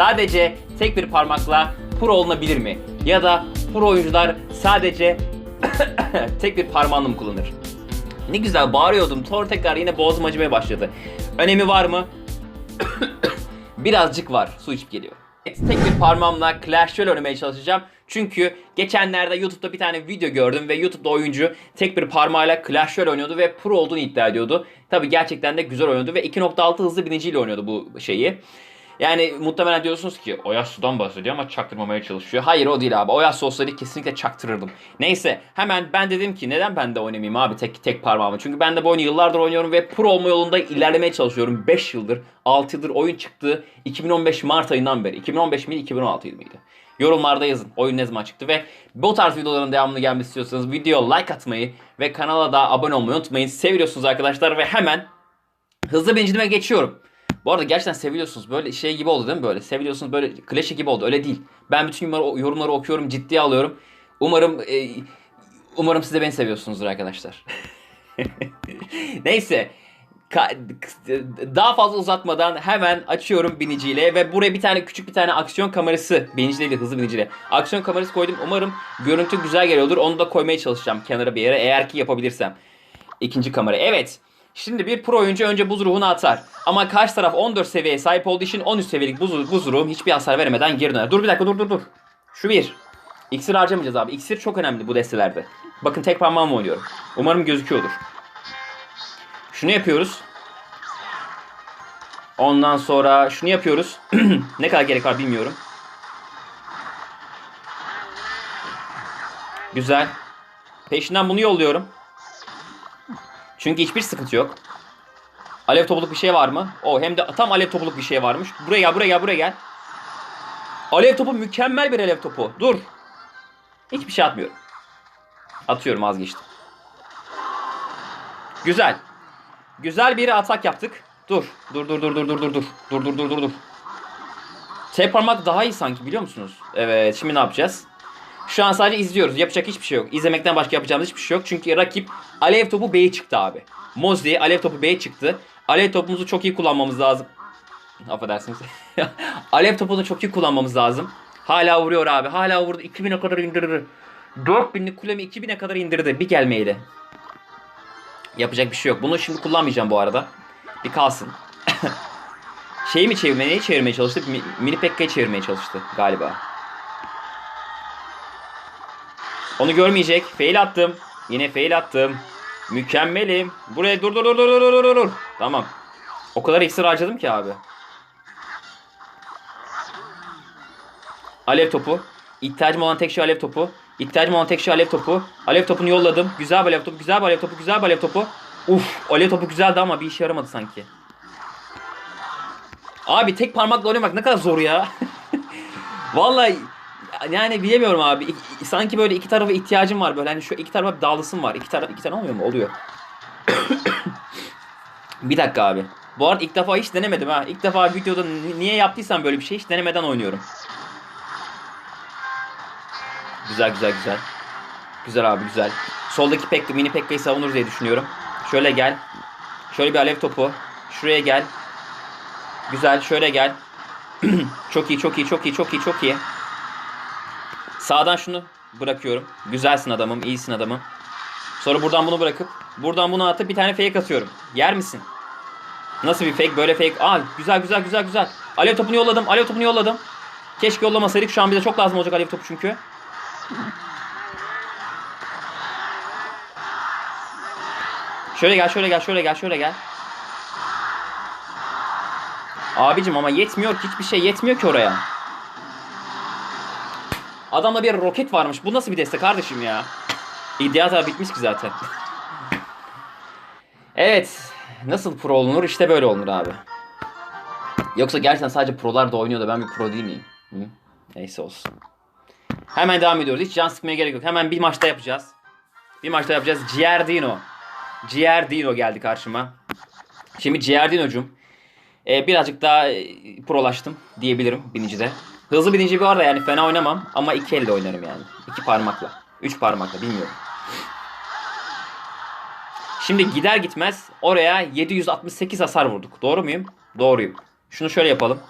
sadece tek bir parmakla pro olunabilir mi? Ya da pro oyuncular sadece tek bir parmağını mı kullanır? Ne güzel bağırıyordum. Sonra tekrar yine boğazım acımaya başladı. Önemi var mı? Birazcık var. Su içip geliyor. Tek bir parmağımla Clash Royale oynamaya çalışacağım. Çünkü geçenlerde YouTube'da bir tane video gördüm ve YouTube'da oyuncu tek bir parmağıyla Clash Royale oynuyordu ve pro olduğunu iddia ediyordu. Tabi gerçekten de güzel oynuyordu ve 2.6 hızlı biniciyle oynuyordu bu şeyi. Yani muhtemelen diyorsunuz ki Oyas Su'dan bahsediyor ama çaktırmamaya çalışıyor. Hayır o değil abi. Oyas olsaydı kesinlikle çaktırırdım. Neyse hemen ben dedim ki neden ben de oynamayayım abi tek tek parmağımı. Çünkü ben de bu oyunu yıllardır oynuyorum ve pro olma yolunda ilerlemeye çalışıyorum. 5 yıldır 6 yıldır oyun çıktı. 2015 Mart ayından beri. 2015 miydi 2016 mıydı? Yorumlarda yazın oyun ne zaman çıktı ve bu tarz videoların devamını gelmesi istiyorsanız video like atmayı ve kanala da abone olmayı unutmayın. Seviyorsunuz arkadaşlar ve hemen hızlı binicime geçiyorum. Bu arada gerçekten seviliyorsunuz. Böyle şey gibi oldu değil mi böyle? Seviliyorsunuz böyle klişe gibi oldu. Öyle değil. Ben bütün yorumları, okuyorum, ciddiye alıyorum. Umarım e, umarım siz de beni seviyorsunuzdur arkadaşlar. Neyse. Daha fazla uzatmadan hemen açıyorum biniciyle ve buraya bir tane küçük bir tane aksiyon kamerası biniciyle hızlı biniciyle aksiyon kamerası koydum umarım görüntü güzel geliyordur onu da koymaya çalışacağım kenara bir yere eğer ki yapabilirsem ikinci kamera evet Şimdi bir pro oyuncu önce buz ruhunu atar. Ama karşı taraf 14 seviyeye sahip olduğu için 13 seviyelik buz, buz ruhum hiçbir hasar veremeden geri döner. Dur bir dakika dur dur dur. Şu bir. İksir harcamayacağız abi. İksir çok önemli bu destelerde. Bakın tek parmağımla oynuyorum. Umarım gözüküyordur. Şunu yapıyoruz. Ondan sonra şunu yapıyoruz. ne kadar gerek var bilmiyorum. Güzel. Peşinden bunu yolluyorum. Çünkü hiçbir sıkıntı yok. Alev topuluk bir şey var mı? O hem de tam alev topuluk bir şey varmış. Buraya gel, buraya gel, buraya gel. Alev topu mükemmel bir alev topu. Dur. Hiçbir şey atmıyorum. Atıyorum vazgeçtim. Güzel. Güzel bir atak yaptık. Dur. Dur dur dur dur dur dur dur. Dur dur dur dur dur. Tek parmak daha iyi sanki biliyor musunuz? Evet şimdi ne yapacağız? Şu an sadece izliyoruz. Yapacak hiçbir şey yok. İzlemekten başka yapacağımız hiçbir şey yok. Çünkü rakip alev topu B'ye çıktı abi. Mozi alev topu B'ye çıktı. Alev topumuzu çok iyi kullanmamız lazım. Affedersiniz. alev topunu çok iyi kullanmamız lazım. Hala vuruyor abi. Hala vurdu. 2000'e kadar indirdi. 4000'lik kulemi 2000'e kadar indirdi. Bir gelmeyle. Yapacak bir şey yok. Bunu şimdi kullanmayacağım bu arada. Bir kalsın. Şeyi mi çevirmeye, neyi çevirmeye çalıştı? Mi- Mini Pekka'yı çevirmeye çalıştı galiba. Onu görmeyecek. Fail attım. Yine fail attım. Mükemmelim. Buraya dur dur dur dur dur dur dur. Tamam. O kadar ekstra harcadım ki abi. Alev topu. İhtiyacım olan tek şey alev topu. İhtiyacım olan tek şey alev topu. Alev topunu yolladım. Güzel bir alev topu. Güzel bir alev topu. Güzel bir alev topu. Uf, alev topu güzeldi ama bir işe yaramadı sanki. Abi tek parmakla oynamak ne kadar zor ya. Vallahi yani bilemiyorum abi. İ- Sanki böyle iki tarafa ihtiyacım var böyle. Hani şu iki tarafa dağılısım var. İki taraf iki tane olmuyor mu? Oluyor. bir dakika abi. Bu arada ilk defa hiç denemedim ha. İlk defa videoda ni- niye yaptıysam böyle bir şey hiç denemeden oynuyorum. Güzel güzel güzel. Güzel abi güzel. Soldaki pek mini pekkayı savunur diye düşünüyorum. Şöyle gel. Şöyle bir alev topu. Şuraya gel. Güzel şöyle gel. çok iyi çok iyi çok iyi çok iyi çok iyi. Sağdan şunu bırakıyorum. Güzelsin adamım, iyisin adamım. Sonra buradan bunu bırakıp buradan bunu atıp bir tane fake atıyorum. Yer misin? Nasıl bir fake? Böyle fake. Aa güzel güzel güzel güzel. Alev topunu yolladım. Alev topunu yolladım. Keşke yollamasaydık. Şu an bize çok lazım olacak alev topu çünkü. Şöyle gel, şöyle gel, şöyle gel, şöyle gel. Abicim ama yetmiyor ki hiçbir şey yetmiyor ki oraya. Adamda bir roket varmış. Bu nasıl bir deste kardeşim ya? İddia bitmiş ki zaten. evet. Nasıl pro olunur? İşte böyle olunur abi. Yoksa gerçekten sadece prolar da oynuyor da ben bir pro değil miyim? Hı? Neyse olsun. Hemen devam ediyoruz. Hiç can sıkmaya gerek yok. Hemen bir maçta yapacağız. Bir maçta yapacağız. Giardino. Giardino geldi karşıma. Şimdi Giardino'cum. E, birazcık daha e, prolaştım diyebilirim binicide. Hızlı binici bir arada yani fena oynamam ama iki elle oynarım yani. İki parmakla. Üç parmakla bilmiyorum. Şimdi gider gitmez oraya 768 hasar vurduk. Doğru muyum? Doğruyum. Şunu şöyle yapalım.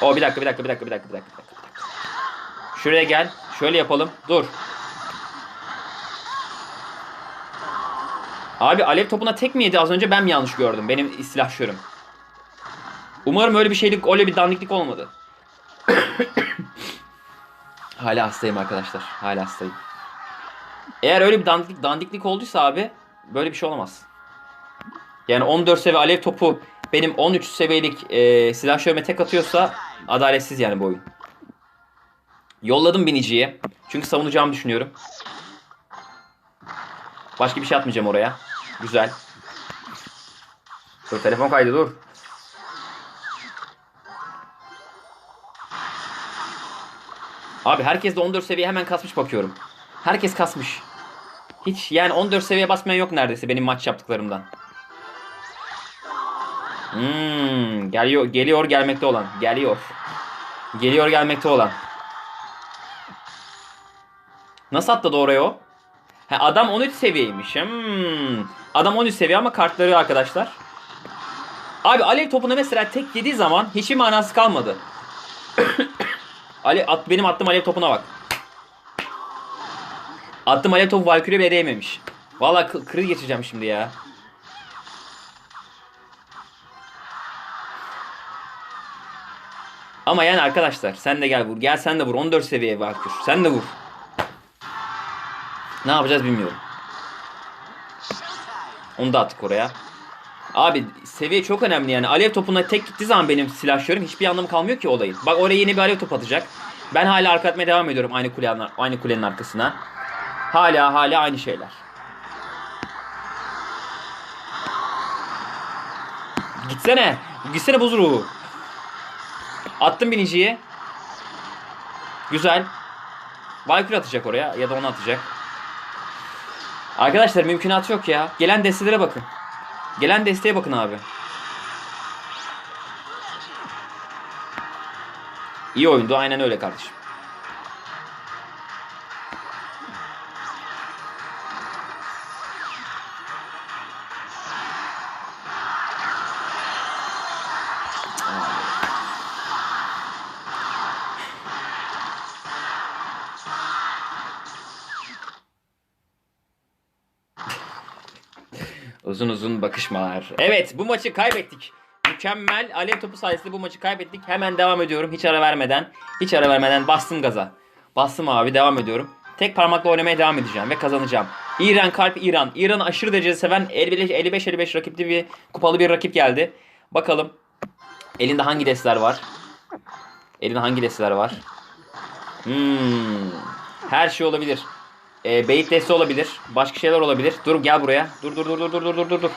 O bir dakika bir dakika bir dakika bir dakika bir dakika. bir dakika. Şuraya gel. Şöyle yapalım. Dur. Abi alev topuna tek mi yedi az önce ben mi yanlış gördüm? Benim silahşörüm. Umarım öyle bir şeylik, öyle bir dandiklik olmadı. Hala hastayım arkadaşlar. Hala hastayım. Eğer öyle bir dandiklik, dandiklik olduysa abi böyle bir şey olamaz. Yani 14 seviye alev topu benim 13 seviyelik e, silahşörüme tek atıyorsa adaletsiz yani bu oyun. Yolladım biniciye. Çünkü savunacağımı düşünüyorum. Başka bir şey atmayacağım oraya. Güzel. Dur telefon kaydı dur. Abi herkes de 14 seviye hemen kasmış bakıyorum. Herkes kasmış. Hiç yani 14 seviye basmayan yok neredeyse benim maç yaptıklarımdan. Hmm, geliyor geliyor gelmekte olan. Geliyor. Geliyor gelmekte olan. Nasıl atladı oraya o? He, adam 13 seviyeymiş. Hmm. Adam 13 seviye ama kartları arkadaşlar. Abi alev topuna mesela tek yediği zaman hiçbir manası kalmadı. Ale, at, benim attığım alev topuna bak. Attığım alev topu Valkyrie bile değmemiş. Valla kriz geçeceğim şimdi ya. Ama yani arkadaşlar sen de gel vur. Gel sen de vur. 14 seviye Valkyrie. Sen de vur. Ne yapacağız bilmiyorum. Onu da attık oraya. Abi seviye çok önemli yani. Alev topuna tek gittiği zaman benim silahşörüm hiçbir anlamı kalmıyor ki olayın. Bak oraya yeni bir alev top atacak. Ben hala arka atmaya devam ediyorum aynı kulenin, aynı kulenin arkasına. Hala hala aynı şeyler. Gitsene. Gitsene buz ruhu. Attım biniciyi. Güzel. Valkyrie atacak oraya ya da onu atacak. Arkadaşlar mümkünatı yok ya. Gelen destelere bakın. Gelen desteğe bakın abi. İyi oyundu aynen öyle kardeşim. Uzun uzun bakışmalar. Evet bu maçı kaybettik. Mükemmel alev topu sayesinde bu maçı kaybettik. Hemen devam ediyorum hiç ara vermeden. Hiç ara vermeden bastım gaza. Bastım abi devam ediyorum. Tek parmakla oynamaya devam edeceğim ve kazanacağım. İran kalp İran. İran'ı aşırı derecede seven 55-55 rakipli bir kupalı bir rakip geldi. Bakalım elinde hangi desteler var? Elinde hangi desteler var? Hmm. Her şey olabilir. E, beyit deste olabilir. Başka şeyler olabilir. Dur gel buraya. Dur dur dur dur dur dur dur dur dur.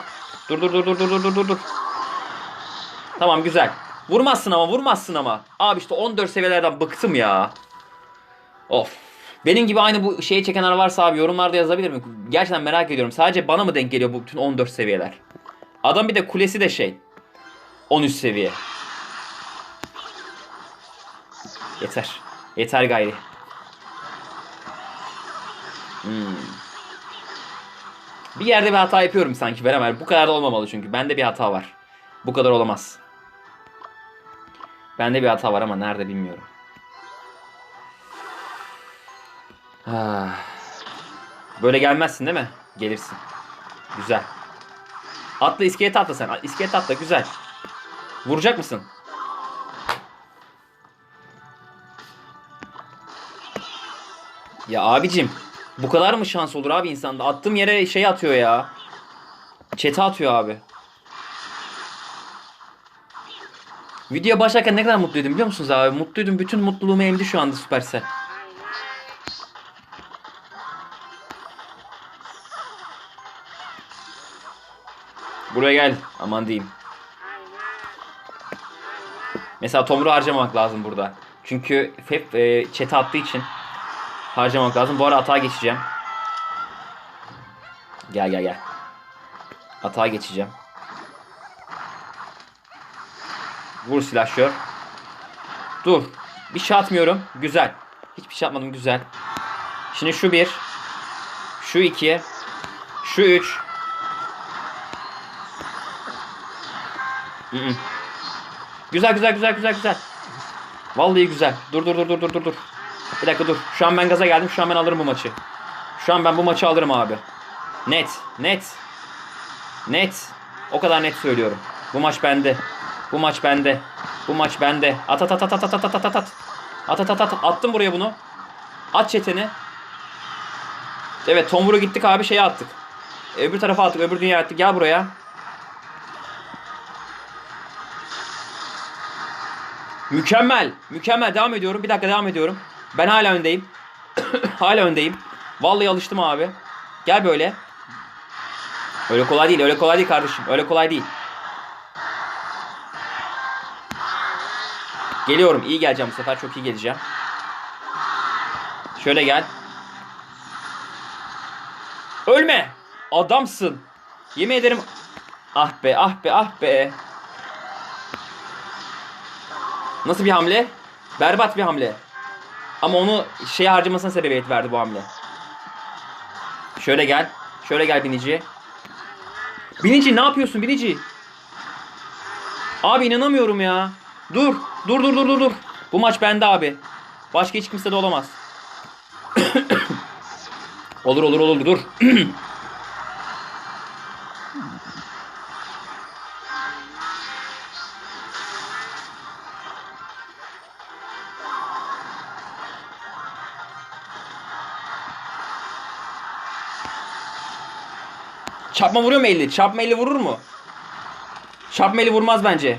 Dur dur dur dur dur dur dur dur dur. Tamam güzel. Vurmazsın ama vurmazsın ama. Abi işte 14 seviyelerden bıktım ya. Of. Benim gibi aynı bu şeyi çekenler varsa abi yorumlarda yazabilir mi? Gerçekten merak ediyorum. Sadece bana mı denk geliyor bu bütün 14 seviyeler? Adam bir de kulesi de şey. 13 seviye. Yeter. Yeter gayri. Hmm. Bir yerde bir hata yapıyorum sanki Beraber. Bu kadar da olmamalı çünkü. Bende bir hata var. Bu kadar olamaz. Bende bir hata var ama nerede bilmiyorum. Böyle gelmezsin değil mi? Gelirsin. Güzel. Atla iskelet atla sen. İskelet atla güzel. Vuracak mısın? Ya abicim bu kadar mı şans olur abi insanda? Attığım yere şey atıyor ya. Çete atıyor abi. Video başlarken ne kadar mutluydum biliyor musunuz abi? Mutluydum. Bütün mutluluğumu emdi şu anda Supercell. Buraya gel. Aman diyeyim. Mesela Tomru harcamamak lazım burada. Çünkü hep e, chat'e attığı için harcamak lazım. Bu ara atağa geçeceğim. Gel gel gel. Atağa geçeceğim. Vur silahşör. Dur. Bir şey atmıyorum. Güzel. Hiçbir şey atmadım. Güzel. Şimdi şu bir. Şu iki. Şu üç. Güzel güzel güzel güzel güzel. Vallahi güzel. Dur dur dur dur dur dur dur. Bir dakika dur. Şu an ben gaza geldim. Şu an ben alırım bu maçı. Şu an ben bu maçı alırım abi. Net. Net. Net. O kadar net söylüyorum. Bu maç bende. Bu maç bende. Bu maç bende. At at at at at at at at at at. At at at at. Attım buraya bunu. At çeteni. Evet Tombur'a gittik abi şeye attık. Öbür tarafa attık. Öbür dünya attık. Gel buraya. Mükemmel. Mükemmel. Devam ediyorum. Bir dakika devam ediyorum. Ben hala öndeyim. hala öndeyim. Vallahi alıştım abi. Gel böyle. Öyle kolay değil. Öyle kolay değil kardeşim. Öyle kolay değil. Geliyorum. İyi geleceğim bu sefer. Çok iyi geleceğim. Şöyle gel. Ölme. Adamsın. Yemin ederim. Ah be ah be ah be. Nasıl bir hamle? Berbat bir hamle. Ama onu şeye harcamasına sebebiyet verdi bu hamle. Şöyle gel. Şöyle gel binici. Binici ne yapıyorsun binici? Abi inanamıyorum ya. Dur. Dur dur dur dur dur. Bu maç bende abi. Başka hiç kimse de olamaz. olur olur olur dur. Çarpma vuruyor mu 50? Çarpma 50 vurur mu? Çarpma 50 vurmaz bence.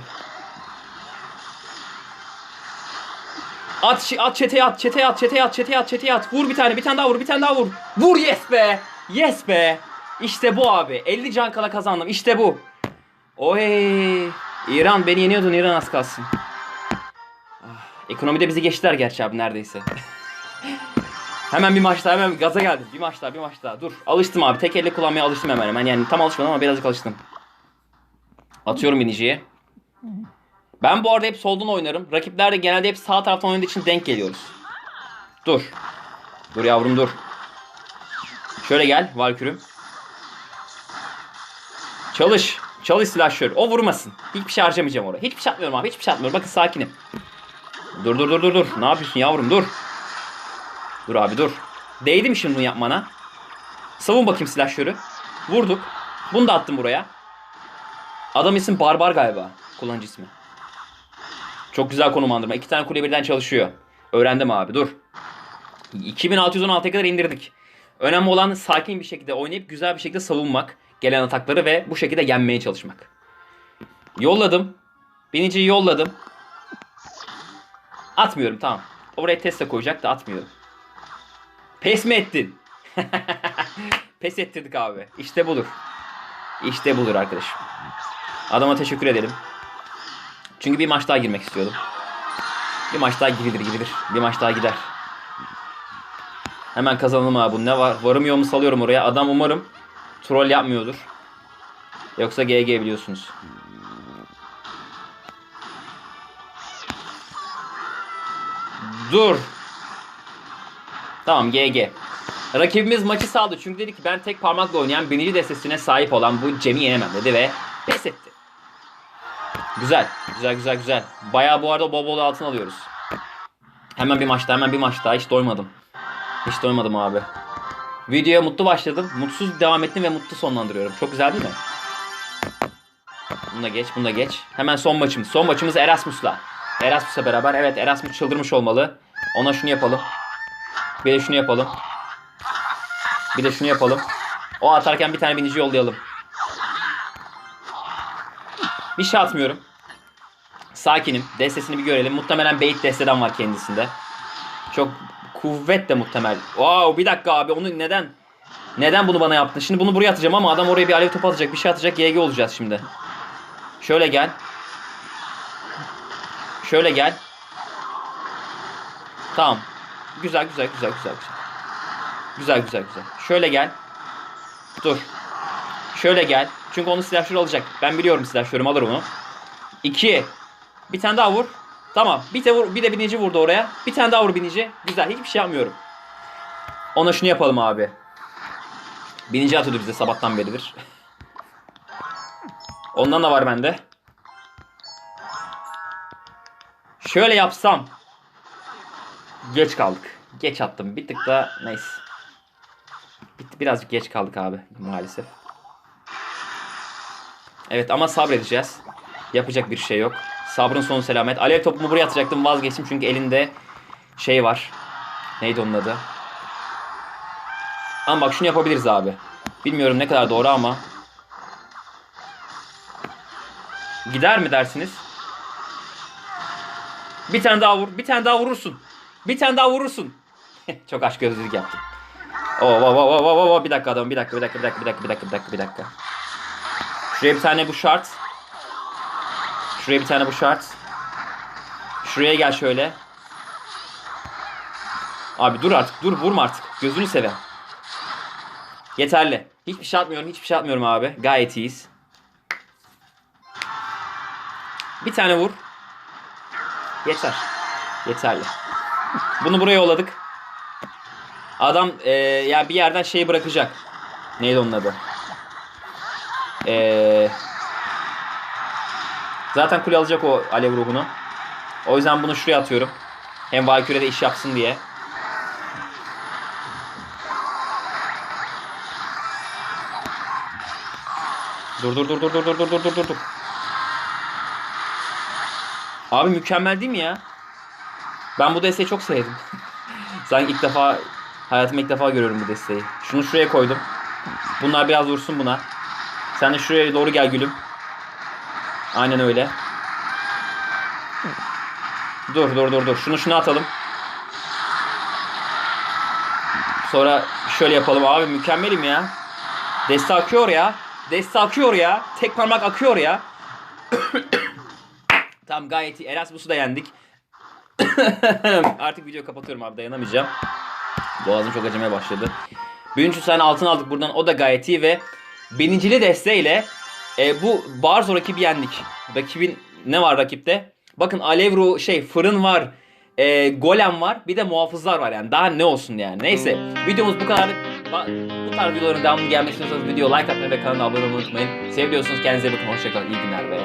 At, at çeteye at, çeteye at, çeteye at, çeteye at, çeteye at. Vur bir tane, bir tane daha vur, bir tane daha vur. Vur yes be. Yes be. İşte bu abi. 50 can kala kazandım. İşte bu. Oy. İran beni yeniyordun İran az kalsın. Ah, Ekonomide bizi geçtiler gerçi abi neredeyse. Hemen bir maç daha hemen gaza geldim. Bir maç daha bir maç daha. Dur alıştım abi. Tek elle kullanmaya alıştım hemen hemen. Yani tam alışmadım ama birazcık alıştım. Atıyorum biniciye. Ben bu arada hep soldan oynarım. Rakipler de genelde hep sağ taraftan oynadığı için denk geliyoruz. Dur. Dur yavrum dur. Şöyle gel Valkürüm. Çalış. Çalış silahşör. O vurmasın. Hiçbir şey harcamayacağım oraya. Hiçbir şey atmıyorum abi. Hiçbir şey atmıyorum. Bakın sakinim. Dur dur dur dur dur. Ne yapıyorsun yavrum dur. Dur abi dur. Değdi mi şimdi bunu yapmana? Savun bakayım silahşörü. Vurduk. Bunu da attım buraya. Adam isim Barbar galiba. Kullanıcı ismi. Çok güzel konumlandırma. İki tane kule birden çalışıyor. Öğrendim abi dur. 2616'ya kadar indirdik. Önemli olan sakin bir şekilde oynayıp güzel bir şekilde savunmak. Gelen atakları ve bu şekilde yenmeye çalışmak. Yolladım. Biniciyi yolladım. Atmıyorum tamam. Oraya teste koyacak da atmıyorum. Pes mi ettin? Pes ettirdik abi. İşte budur. İşte budur arkadaşım. Adama teşekkür ederim. Çünkü bir maç daha girmek istiyordum. Bir maç daha gidilir gidilir. Bir maç daha gider. Hemen kazanalım abi. Bu ne var? Varım yoğumu salıyorum oraya. Adam umarım troll yapmıyordur. Yoksa GG biliyorsunuz. Dur. Tamam GG. Rakibimiz maçı sağladı çünkü dedi ki ben tek parmakla oynayan birinci destesine sahip olan bu Cem'i yenemem dedi ve pes etti. Güzel. Güzel güzel güzel. Bayağı bu arada bol bol altın alıyoruz. Hemen bir maç daha hemen bir maç daha hiç doymadım. Hiç doymadım abi. Videoya mutlu başladım. Mutsuz devam ettim ve mutlu sonlandırıyorum. Çok güzel değil mi? Bunu da geç, bunu da geç. Hemen son maçımız. Son maçımız Erasmus'la. Erasmus'la beraber. Evet Erasmus çıldırmış olmalı. Ona şunu yapalım. Bir de şunu yapalım. Bir de şunu yapalım. O atarken bir tane binici yollayalım. Bir şey atmıyorum. Sakinim. Destesini bir görelim. Muhtemelen bait desteden var kendisinde. Çok kuvvet de muhtemel. Wow bir dakika abi onu neden neden bunu bana yaptın? Şimdi bunu buraya atacağım ama adam oraya bir alev topu atacak. Bir şey atacak. GG olacağız şimdi. Şöyle gel. Şöyle gel. Tamam. Güzel güzel güzel güzel güzel. Güzel güzel güzel. Şöyle gel. Dur. Şöyle gel. Çünkü onu silahşör alacak. Ben biliyorum silahşörüm alır onu. İki. Bir tane daha vur. Tamam. Bir de vur, bir de binici vurdu oraya. Bir tane daha vur binici. Güzel. Hiçbir şey yapmıyorum. Ona şunu yapalım abi. Binici atıyordu bize sabahtan beridir. Ondan da var bende. Şöyle yapsam. Geç kaldık. Geç attım. Bir tık da neyse. Bitti. Birazcık geç kaldık abi maalesef. Evet ama sabredeceğiz. Yapacak bir şey yok. Sabrın sonu selamet. Alev topumu buraya atacaktım vazgeçtim çünkü elinde şey var. Neydi onun adı? Ama bak şunu yapabiliriz abi. Bilmiyorum ne kadar doğru ama. Gider mi dersiniz? Bir tane daha vur. Bir tane daha vurursun. Bir tane daha vurursun. Çok aşk gözlülük yaptım. Oo, oo, oo, oo, oo, oo, bir dakika adam, bir dakika, bir dakika, bir dakika, bir dakika, bir dakika, bir dakika, bir dakika. Şuraya bir tane bu şart. Şuraya bir tane bu şart. Şuraya gel şöyle. Abi dur artık, dur vurma artık. Gözünü seveyim. Yeterli. Hiçbir şey atmıyorum, hiçbir şey atmıyorum abi. Gayet iyiyiz. Bir tane vur. Yeter. Yeterli. Bunu buraya yolladık. Adam e, ya bir yerden şey bırakacak. Neydi onun adı? E, zaten kule alacak o alev ruhunu. O yüzden bunu şuraya atıyorum. Hem Valkyrie de iş yapsın diye. Dur dur dur dur dur dur dur dur dur dur. Abi mükemmel değil mi ya? Ben bu desteği çok sevdim. Sanki ilk defa hayatımda ilk defa görüyorum bu desteği. Şunu şuraya koydum. Bunlar biraz vursun buna. Sen de şuraya doğru gel gülüm. Aynen öyle. Dur dur dur dur. Şunu şuna atalım. Sonra şöyle yapalım abi mükemmelim ya. Deste akıyor ya. Deste akıyor ya. Tek parmak akıyor ya. Tamam gayet iyi. Erasmus'u da yendik. Artık videoyu kapatıyorum abi dayanamayacağım. Boğazım çok acımaya başladı. Birinci tane altın aldık buradan o da gayet iyi ve birincili desteğiyle e, bu Barzo rakibi yendik. Rakibin ne var rakipte? Bakın Alevro şey fırın var. E, golem var. Bir de muhafızlar var yani. Daha ne olsun yani. Neyse. Videomuz bu kadar. Bu tarz videoların devamlı gelmek istiyorsanız video like atmayı ve kanala abone olmayı unutmayın. Seviyorsunuz. Kendinize bakın. Hoşçakalın. İyi günler ve